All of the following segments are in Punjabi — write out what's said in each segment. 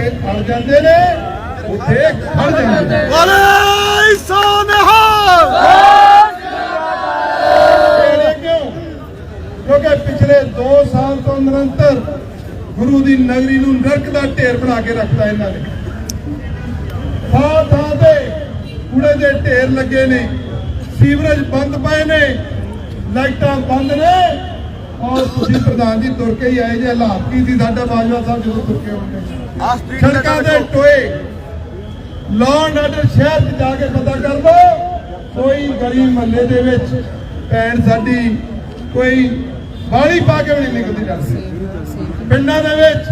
ਅੜ ਜਾਂਦੇ ਨੇ ਉੱਥੇ ਖੜ ਜਾਂਦੇ ਨੇ। ਬੋਲੇ ਸੋਨਹਾ ਕਿਉਂਕਿ ਪਿਛਲੇ 2 ਸਾਲ ਤੋਂ ਨਿਰੰਤਰ ਗੁਰੂ ਦੀ ਨਗਰੀ ਨੂੰ ਨਰਕ ਦਾ ਢੇਰ ਬਣਾ ਕੇ ਰੱਖਦਾ ਇਹਨਾਂ ਨੇ। ਥਾਂ ਥਾਂ ਤੇ ਕੂੜੇ ਦੇ ਢੇਰ ਲੱਗੇ ਨੇ ਸੀਵਰੇਜ ਬੰਦ ਪਏ ਨੇ ਲਾਈਟਾਂ ਬੰਦ ਨੇ। ਔਰ ਤੁਸੀਂ ਪ੍ਰਧਾਨ ਜੀ ਤੁਰ ਕੇ ਹੀ ਆਏ ਜੇ ਹਾਲਾਤ ਕੀ ਸੀ? ਸਾਡਾ ਬਾਜਵਾ ਸਾਹਿਬ ਜਦੋਂ ਤੁਰ ਕੇ ਆਉਂਦੇ ਆ ਸਟਰੀਟ ਸੜਕਾਂ ਦੇ ਟੋਏ। ਲਾਅ ਆਰਡਰ ਸ਼ਹਿਰ 'ਚ ਜਾ ਕੇ ਪਤਾ ਕਰ ਲਓ। ਕੋਈ ਗਲੀ ਮਹੱਲੇ ਦੇ ਵਿੱਚ ਭੈਣ ਸਾਡੀ ਕੋਈ ਬਾਣੀ ਪਾ ਕੇ ਵੀ ਨਹੀਂ ਨਿਕਲਦੀ ਜਾਂਦੀ ਪਿੰਡਾਂ ਦੇ ਵਿੱਚ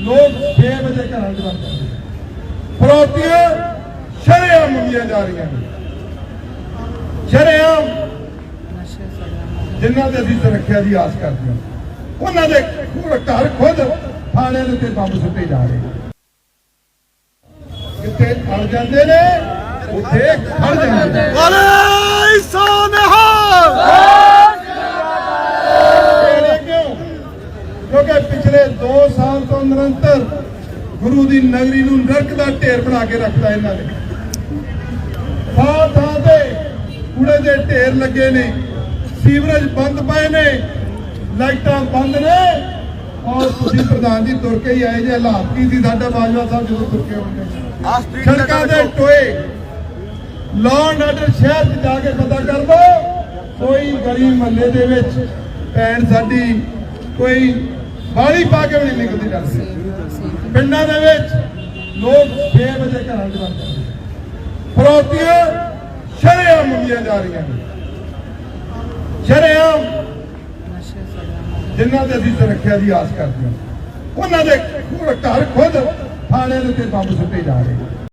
ਲੋਕ 6 ਵਜੇ ਘਰਾਂ ਵੜਦੇ ਨੇ। ਫਰੋਤੀਆਂ ਸ਼ਰੇਆਮ ਮੰਗੀਆਂ ਜਾ ਰਹੀਆਂ ਨੇ। ਸ਼ਰੇਆਮ। ਜਿਨ੍ਹਾਂ ਦੇ ਅਸੀਂ ਸੁਰੱਖਿਆ ਦੀ ਆਸ ਕਰਦੇ ਹਾਂ ਉਹਨਾਂ ਦੇ ਘਰ ਖੁਦ ਥਾਣੇ ਦੇ ਉੱਤੇ ਬੰਬ ਸੁੱਟੇ ਜਾ ਰਹੇ ਕਿੱਥੇ ਅੜ ਜਾਂਦੇ ਨੇ ਉੱਥੇ ਖੜ ਜਾਂਦੇ ਨੇ। ਬੋਲੇ ਸੋਨਹਾ ਕਿਉਂਕਿ ਪਿਛਲੇ 2 ਸਾਲ ਤੋਂ ਨਿਰੰਤਰ ਗੁਰੂ ਦੀ ਨਗਰੀ ਨੂੰ ਨਰਕ ਦਾ ਢੇਰ ਬਣਾ ਕੇ ਰੱਖਦਾ ਇਹਨਾਂ ਨੇ। ਥਾਂ ਥਾਂ ਤੇ ਕੂੜੇ ਦੇ ਢੇਰ ਲੱਗੇ ਨੇ। ਸੀਵਰੇਜ ਬੰਦ ਪਏ ਨੇ ਲਾਈਟਾਂ ਬੰਦ ਨੇ। ਔਰ ਤੁਸੀਂ ਪ੍ਰਧਾਨ ਜੀ ਤੁਰ ਕੇ ਹੀ ਆਏ ਜੇ ਹਾਲਾਤ ਕੀ ਸੀ? ਸਾਡਾ ਬਾਜਵਾ ਸਾਹਿਬ ਜਦੋਂ ਤੁਰ ਕੇ ਆਉਂਦੇ ਆ ਸਟਰੀਟ ਸੜਕਾਂ ਦੇ ਟੋਏ। ਲਾਅ ਆਰਡਰ ਸ਼ਹਿਰ 'ਚ ਜਾ ਕੇ ਪਤਾ ਕਰ ਲਓ ਕੋਈ ਗਲੀ ਮਹੱਲੇ ਦੇ ਵਿੱਚ ਭੈਣ ਸਾਡੀ ਕੋਈ ਬਾਣੀ ਪਾ ਕੇ ਵੀ ਨਹੀਂ ਨਿਕਲਦੀ ਜਾਂਦੀ ਪਿੰਡਾਂ ਦੇ ਵਿੱਚ ਲੋਕ 6 ਵਜੇ ਘਰਾਂ 'ਚ ਵੜਦੇ ਨੇ। ਫਰੋਤੀਆਂ ਸ਼ਰੇਆਮ ਮੰਗੀਆਂ ਜਾ ਰਹੀਆਂ ਨੇ। ਸ਼ਰੇਆਮ ਜਿਨ੍ਹਾਂ ਦੇ ਅਸੀਂ ਸੁਰੱਖਿਆ ਦੀ ਆਸ ਕਰਦੇ ਹਾਂ ਉਹਨਾਂ ਦੇ ਘਰ ਖੁਦ ਥਾਣੇ ਦੇ ਉੱਤੇ ਬੰਬ ਸੁੱਟੇ ਜਾ ਰਹੇ।